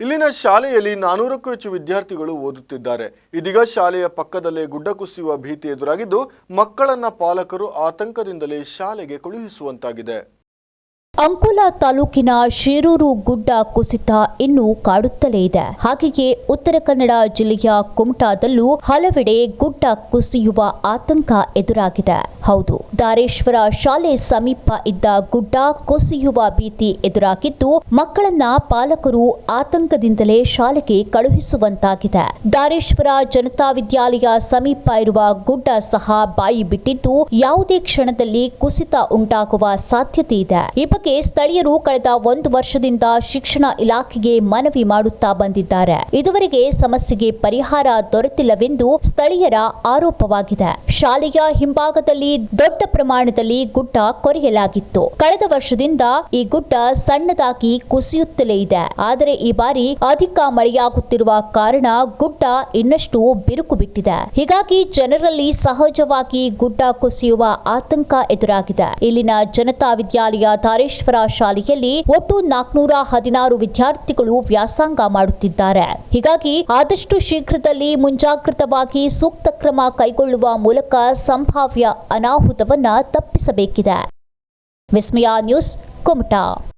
ಇಲ್ಲಿನ ಶಾಲೆಯಲ್ಲಿ ನಾನೂರಕ್ಕೂ ಹೆಚ್ಚು ವಿದ್ಯಾರ್ಥಿಗಳು ಓದುತ್ತಿದ್ದಾರೆ. ಇದೀಗ ಶಾಲೆಯ ಪಕ್ಕದಲ್ಲೇ ಗುಡ್ಡ ಕುಸಿಯುವ ಭೀತಿ ಎದುರಾಗಿದ್ದು, ಮಕ್ಕಳನ್ನ ಪಾಲಕರು ಆತಂಕದಿಂದಲೇ ಶಾಲೆಗೆ ಕಳುಹಿಸುವಂತಾಗಿದೆ ಅಂಕೋಲಾ ತಾಲೂಕಿನ ಶಿರೂರು ಗುಡ್ಡ ಕುಸಿತ ಇನ್ನೂ ಕಾಡುತ್ತಲೇ ಇದೆ. ಹಾಗೆಯೇ ಉತ್ತರ ಕನ್ನಡ ಜಿಲ್ಲೆಯ ಕುಮಟಾದಲ್ಲೂ ಹಲವೆಡೆ ಗುಡ್ಡ ಕುಸಿಯುವ ಆತಂಕ ಎದುರಾಗಿದೆ. ಹೌದು, ದಾರೇಶ್ವರ ಶಾಲೆ ಸಮೀಪ ಇದ್ದ ಗುಡ್ಡ ಕುಸಿಯುವ ಭೀತಿ ಎದುರಾಗಿದ್ದು, ಮಕ್ಕಳನ್ನ ಪಾಲಕರು ಆತಂಕದಿಂದಲೇ ಶಾಲೆಗೆ ಕಳುಹಿಸುವಂತಾಗಿದೆ. ದಾರೇಶ್ವರ ಜನತಾ ವಿದ್ಯಾಲಯ ಸಮೀಪ ಇರುವ ಗುಡ್ಡ ಸಹ ಬಾಯಿ ಬಿಟ್ಟಿದ್ದು, ಯಾವುದೇ ಕ್ಷಣದಲ್ಲಿ ಕುಸಿತ ಉಂಟಾಗುವ ಸಾಧ್ಯತೆ ಇದೆ. ಬಗ್ಗೆ ಸ್ಥಳೀಯರು ಕಳೆದ ಒಂದು ವರ್ಷದಿಂದ ಶಿಕ್ಷಣ ಇಲಾಖೆಗೆ ಮನವಿ ಮಾಡುತ್ತಾ ಬಂದಿದ್ದಾರೆ. ಇದುವರೆಗೆ ಸಮಸ್ಯೆಗೆ ಪರಿಹಾರ ದೊರೆತಿಲ್ಲವೆಂದು ಸ್ಥಳೀಯರ ಆರೋಪವಾಗಿದೆ. ಶಾಲೆಯ ಹಿಂಭಾಗದಲ್ಲಿ ದೊಡ್ಡ ಪ್ರಮಾಣದಲ್ಲಿ ಗುಡ್ಡ ಕೊರೆಯಲಾಗಿತ್ತು. ಕಳೆದ ವರ್ಷದಿಂದ ಈ ಗುಡ್ಡ ಸಣ್ಣದಾಗಿ ಕುಸಿಯುತ್ತಲೇ ಇದೆ. ಆದರೆ ಈ ಬಾರಿ ಅಧಿಕ ಮಳೆಯಾಗುತ್ತಿರುವ ಕಾರಣ ಗುಡ್ಡ ಇನ್ನಷ್ಟು ಬಿರುಕು ಬಿಟ್ಟಿದೆ. ಹೀಗಾಗಿ ಜನರಲ್ಲಿ ಸಹಜವಾಗಿ ಗುಡ್ಡ ಕುಸಿಯುವ ಆತಂಕ ಎದುರಾಗಿದೆ. ಇಲ್ಲಿನ ಜನತಾ ವಿದ್ಯಾಲಯ ಶಾಲೆಯಲ್ಲಿ ಒಟ್ಟು ನಾಲ್ಕುನೂರ ಹದಿನಾರು ವಿದ್ಯಾರ್ಥಿಗಳು ವ್ಯಾಸಂಗ ಮಾಡುತ್ತಿದ್ದಾರೆ. ಹೀಗಾಗಿ ಆದಷ್ಟು ಶೀಘ್ರದಲ್ಲಿ ಮುಂಜಾಗ್ರತವಾಗಿ ಸೂಕ್ತ ಕ್ರಮ ಕೈಗೊಳ್ಳುವ ಮೂಲಕ ಸಂಭಾವ್ಯ ಅನಾಹುತವನ್ನ ತಪ್ಪಿಸಬೇಕಿದೆ. ವಿಸ್ಮಯ ನ್ಯೂಸ್, ಕುಮಟಾ.